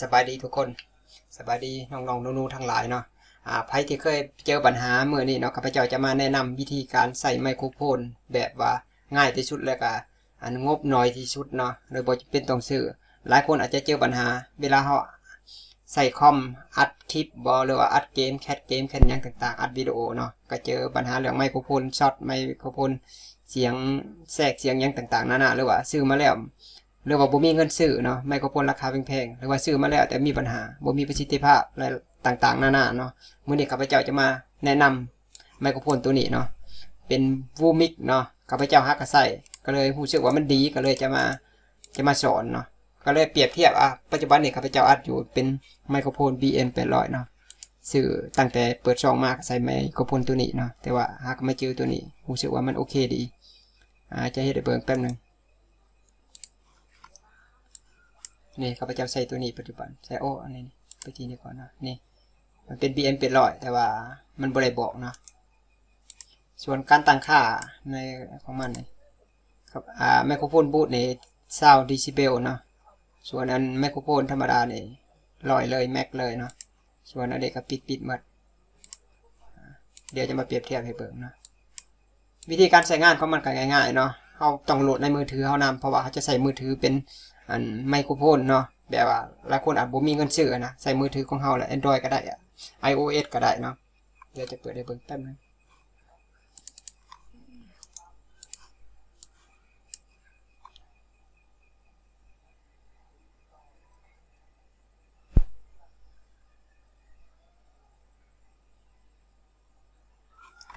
สบายดีทุกคนสบายดีน้องๆนูๆทั้งหลายเนาะอ่าใครที่เคยเจอปัญหาเมื่อนี้เนาะข้าพเจ้าจะมาแนะนำวิธีการใส่ไมโครโฟนแบบว่าง่ายที่สุดแล้วก็อันงบน้อยที่สุดเนาะโดยบ่จำเป็นต้องซื้อหลายคนอาจจะเจอปัญหา เวลาเขาใส่คอมอัดคลิปบอหรือว่าอัดเกมแคทเกมแคทยังต่างๆ อัดวิดีโอเนาะก็เจอปัญหาเรื่องไมโครโฟนช็อตไมโครโฟนเสียงแทรกเสียงยังต่างๆนานาหรือว่าซื้อมาแล้ว หรือว่าบ่มีเงินซื้อเนาะไมโครโฟนราคาแพงๆหรือว่าซื้อมาแล้วแต่มีปัญหาบ่มีประสิทธิภาพอะไรต่างๆ นานาเนาะมื้อนี้ข้าพเจ้าจะมาแนะนำไมโครโฟนตัวนี้เนาะเป็นวูมิกเนาะข้าพเจ้าฮักก็ใส่ก็เลยรู้สึกว่ามันดีก็เลยจะมาจะมาสอนเนาะก็เลยเปรียบเทียบอะปัจจุบันนี้ข้าพเจ้าอัดอยู่เป็นไมโครโฟน BN 800เนาะซื้อตั้งแต่เปิดช่องมากใส่ไมโครโฟนตัวนี้เนาะแต่ว่าหากไม่เจอตัวนี้รู้สึกว่ามันโอเคดีอ่าจะเฮ็ดให้เบิ่งแป๊บนึง นี่ข้าพเจ้าใส่ตัวนี้ปัจจุบันใส่โอ้อันนี้ไปทีนี้ก่อนนะนี่มันเป็น BN เป็นร้อยแต่ว่ามันบ่ได้บอกเนาะส่วนการตั้งค่าในของมันนี่ครับอ่าไมโครโฟนบูทนี่20ดซิเบลเนาะส่วนอันไมโครโฟนธรรมดานี่ร้อยเลยแม็กเลยเนาะส่วนอันเด็กก็ปิดปิดหมดเดี๋ยวจะมาเปรียบเทียบให้เบิ่งเนาะวิธีการใช้งานของมันก็ง่ายๆเนาะเราต้องโหลดในมือถือเฮานำเพราะว่าเขาจะใส่มือถือเป็น อันไมโครโฟนเนาะแบบว่าหลายคนอาจบ่มีเงินซื้อนะใส่มือถือของเฮาแหละ Android ก็ได้อะ iOS ก็ได้เนาะเดี๋ยวจะเปิดให้เบิ่งแป๊บนึง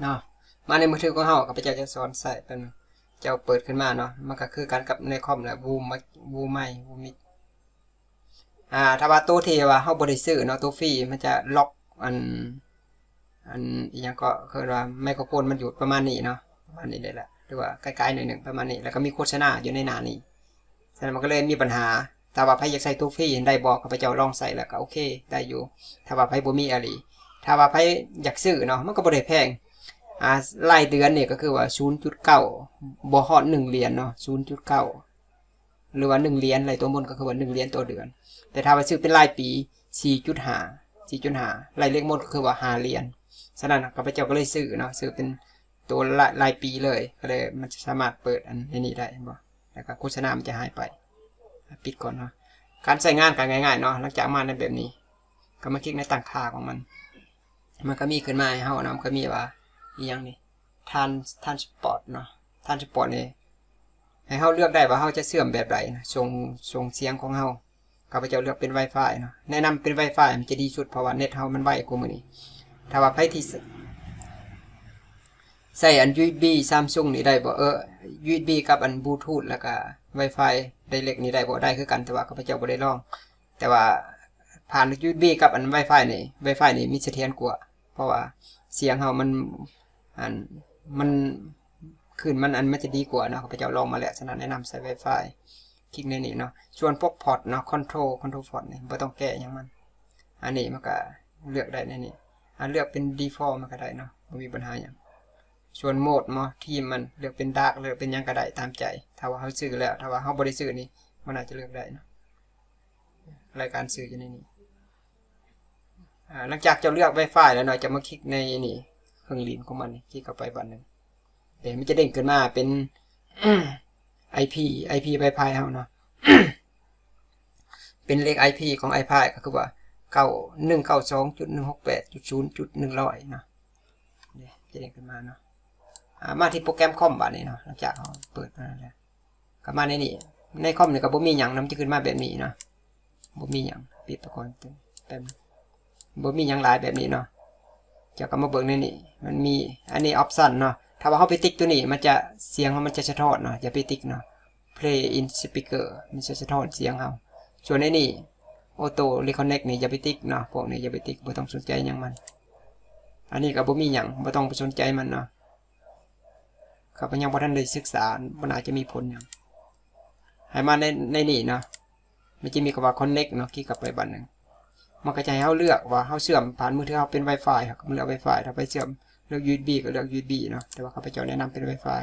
เนาะมาในมือถือของเฮาก็ไปเจ้าจะสอนใส่เป็น จ้าเปิดขึ้นมาเนาะมันก็คือการกับในคอมแหละวูมวูใหม่วูมิอ่าถ้าว่าตัวที่ว่าเฮาบ่ได้ซื้อเนาะตัวฟรีมันจะล็อกอันอันอีหยังก็คือว่าไมโครโฟนมันอยู่ประมาณนี้เนาะประมาณนี้เลยแหละหรือว่าใกล้ๆหน่อยหนึ่งประมาณนี้แล้วก็มีโฆษณาอยู่ในหน้านี้ฉะนั้นมันก็เลยมีปัญหาถ้าว่าใครอยากใส่ตัวฟรีได้บอกข้าพเจ้าลองใส่แล้วก็โอเค ได้อยู่ ถ้าว่าใครบ่มีอะไรถ้าว่าใครอยากซื้อเนาะมันก็บ่ได้แพง อ่ารายเดือนเนี่ยก็คือว่า0.9บ่ฮอด1เหรียญเนาะ0.9หรือว่า1เหรียญอะไรตัวบนก็คือว่า1เหรียญต่อเดือน แต่ถ้าว่าซื้อเป็นรายปี4.5 4.5รายเลขหมดก็คือว่า5เหรียญฉะนั้นข้าพเจ้าก็เลยซื้อเนาะซื้อเป็นตัวรายรายปีเลยก็เลยมันจะสามารถเปิดอันนี้ได้บ่แล้วก็โฆษณามันจะหายไป ปิดก่อนเนาะการใช้งานกันง่ายๆเนาะหลังจากมาในแบบนี้ ก็มาคลิกในตั้งค่าของมัน มันก็มีขึ้นมาให้เฮานะมันก็มีว่า ยังนี่ทานทานสปอร์ตเนาะทานสปอร์ตนี่ให้เฮาเลือกได้ว่าเฮาจะเสื่อมแบบใดนะทรงทรงเสียงของเฮาข้าพเจ้าเลือกเป็น Wi-Fi เนาะแนะนำเป็น Wi-Fi มันจะดีสุดเพราะว่าเน็ตเฮามันไวกว่ามื้อนี้ถ้าว่าไผที่ใส่อัน USB Samsung นี่ได้บ่เออ USB กับอันบลูทูธแล้วก็ Wi-Fi Direct นี่ได้บ่ได้คือกันแต่ว่าข้าพเจ้าบ่ได้ลอง แต่ว่าผ่าน USB กับอัน Wi-Fi นี่ Wi-Fi นี่มีเสถียรกว่าเพราะว่าเสียงเฮามัน อันมันขึ้นมันอันมันจะดีกว่าเนาะข้าพเจ้าลองมาแล้วฉะนั้นแนะนำใช้ Wi-Fi คลิกในนี้เนาะส่วนพวกพอร์ตเนาะ control control port นี่บ่ต้องแก้ยังมัน อันนี้มันก็เลือกได้ในนี้อันเลือกเป็น default มันก็ได้เนาะบ่มีปัญหาหยังส่วนโหมดเนาะที่มันเลือกเป็น dark เลือกเป็นยังก็ได้ตามใจ ถ้าว่าเฮาซื้อแล้ว ถ้าว่าเฮาบ่ได้ซื้อนี่มันอาจจะเลือกได้เนาะรายการซื้ออยู่ในนี้อ่หลังจากจ้าเลือก Wi-Fi แล้วเนาะจะมาคลิกในนี่ เครื่องลินของมันนี่ที่เข้าไปบันหนึ่งเดี๋ยวมันจะเด้งขึ้นมาเป็น IP IP ไ i พายเฮาเนาะเป็นเลข IP ของ i พายก็คือว่าเก้าหนึ่งเก้าสองจุดหนึ่งหกแปดจุดศูนย์จุดหนึ่งร้อยเนาะเนี่ยจะเด้งขึ้นมาเนาะมาที่โปรแกรมคอมบัดนี้เนาะหลังจากเราเปิดมาแล้วก็มาในนี่ในคอมเนี่ยก็บ่มีหยังน้ำจะขึ้นมาแบบนี้เนาะบ่มีหยังปิดไปก่อนแป๊บบ่มีหยังหลายแบบนี้เนาะ เจ้าก็มาเบิ่งในนี่มันมีอันนี้ออปชันเนาะถ้าว่าเขาไปติ๊กตัวนี้มันจะเสียงมันจะสะท้อนเนาะอย่าไปติ๊กเนาะ play in speaker มันจะสะท้อนเสียงเขาส่วนในนี่ auto reconnect นี่อย่าไปติ๊กเนาะพวกนี้อย่าไปติ๊กบ่ต้องสนใจยังมัน อันนี้ก็บ่มีหยังบ่ต้องไปสนใจมันเนาะครับยังบ่ทันได้ศึกษามันอาจจะมีผลหยังให้มาในในนี่เนาะมันจะมีคำว่า connect เนาะคลิกกลับไปบัดหนึง มันก็จะให้เราเลือกว่าเราเชื่อมผ่านมือถือเราเป็น Wi-Fi ครับมันเลือก Wi-Fi ถ้าไปเชื่อมเลือก USB ก็เลือก USB เนาะแต่ว่าข้าพเจ้าแนะนำเป็น Wi-Fi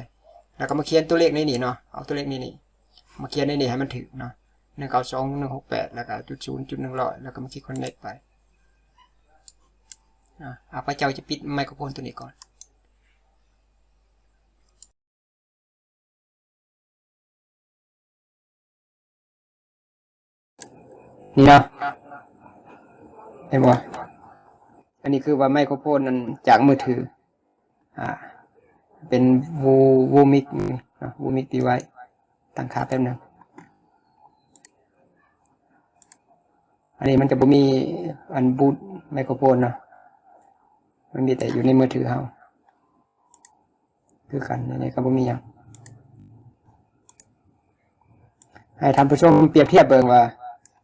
แล้วก็มาเขียนตัวเลขในนี่เนาะเอาตัวเลขนี่นี่มาเขียนในนี่ให้มันถึกเนาะหนึ่งเก้าสองหนึ่งหกแปดแล้วก็จุดศูนย์จุดหนึ่งร้อยแล้วก็มาคลิกคอนเน c t ไปอ่าอะพเจ้าจะปิดไมโครโฟนตัวนี้ก่อนนี่นะ เห็นบ่อันนี้คือว่าไมโครโฟนนั้นจากมือถือ อ่า เป็นวูวูมิกวูมิกดีไว้ตั้งค่าแป๊บนึงอันนี้มันจะบ่มีอันบูทไมโครโฟนเนาะมันมีแต่อยู่ในมือถือเฮาคือกันในนี้ก็บ่มีหยังให้ท่านผู้ชมเปรียบเทียบเบิ่งว่า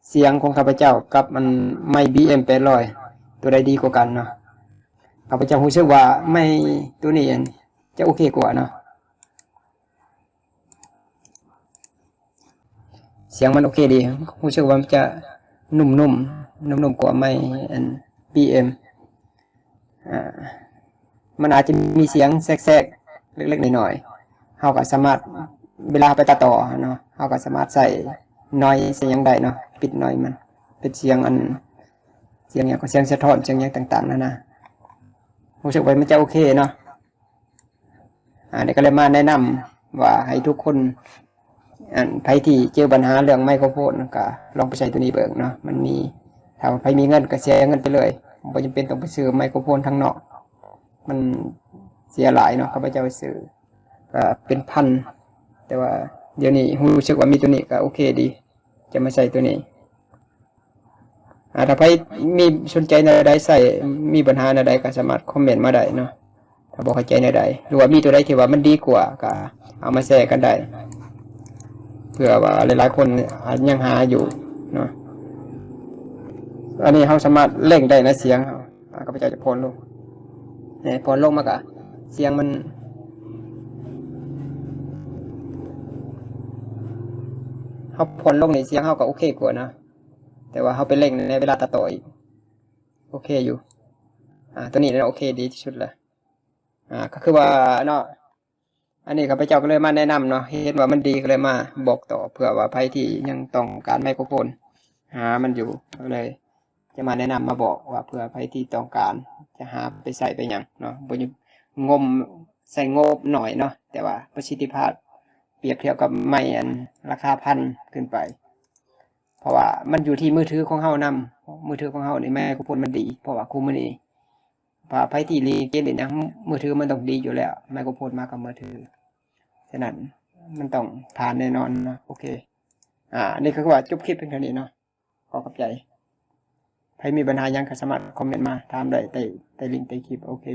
เสียงของข้าพเจ้ากับมันไม่บีเอ็มแปดร้อยตัวใดดีกว่ากันเนาะข้าพเจ้ารู้สึกว่าไม่ตัวนี้จะโอเคกว่าเนาะเสียงมันโอเคดีรู้สึกว่ามันจะนุ่มๆนุ่มๆกว่าไม่อันบีเอ็มอ่ามันอาจจะมีเสียงแทรกๆเล็กๆหน่อยๆเฮาก็สามารถเวลาไปตัดต่อเนาะเฮาก็สามารถใส่ น้อยเสียงใดเนาะปิดน้อยมัน เป็นเสียงอัน เสียงอย่างก็เสียงสะท้อนเสียงอย่างต่าง ๆนะนะรู้สึกว่ามันจะโอเคเนาะอ่าเดี๋ยวก็เลยมาแนะนำว่าให้ทุกคนอันใครที่เจอปัญหาเรื่องไมโครโฟนก็ลองไปใช้ตัวนี้เบิ่งเนาะมันมีถ้าใครมีเงินก็เสียเงินไปเลยไม่จำเป็นต้องไปซื้อไมโครโฟนทางนอก มันเสียหลายเนาะเขาไปจะไปซื้อก็เป็นพันแต่ว่า เดี๋ยวนี้รู้สึกว่ามีตัวนี้ก็โอเคดี จะมาใส่ตัวนี้อาถ้าใครมีสนใจในใดใส่มีปัญหาในใดก็สามารถคอมเมนต์มาได้เนาะถ้าบอกเข้าใจในใดหรือว่ามีตัวใดที่ว่ามันดีกว่าก็เอามาแชร์กันได้เพื่อว่าหลายๆคนยังหาอยู่เนาะอันนี้เขาสามารถเล่งได้นะเสียงเขาก็ไปเจาจะพนลงเนี่ยพนลงมากะเสียงมัน เขาพ่นลงในเสียงเขาก็โอเคกว่านะ แต่ว่าเขาไปเล่งในเวลาตัดต่ออีก โอเคอยู่ อ่า ตัวนี้นะโอเคดีที่สุดลยอ่า ก็คือว่าเนาะ อันนี้ข้าพเจ้าก็เลยมาแนะนำเนาะ เห็นว่ามันดีก็เลยมาบอกต่อเผื่อว่าใครที่ยังต้องการไมโครโฟน หา มันอยู่ก็เลย จะมาแนะนำมาบอกว่าเผื่อใครที่ต้องการ จะหาไปใส่ไปหยังเนาะบนงมใส่งบหน่อยเนาะ แต่ว่าประสิทธิภาพ เปรียบเทียบกับไม่อันราคาพันขึ้นไป เพราะว่ามันอยู่ที่มือถือของเฮานำมือถือของเฮานี่แม่กุพลมันดี เพราะว่าคูมือนี้พาไพที่รีเกมเด่นนะมือถือมันต้องดีอยู่แล้วแม่กุพลมากับมือถือฉะนั้นมันต้องผ่านแน่นอนนะโอเค อ่า นี่ก็คือว่าจบคลิปเพียงเท่านี้เนาะขอขอบใจใครมีปัญหายังก็สามารถคอมเมนต์มาถามได้ใต้ใต้ลิงก์ใต้คลิปโอเค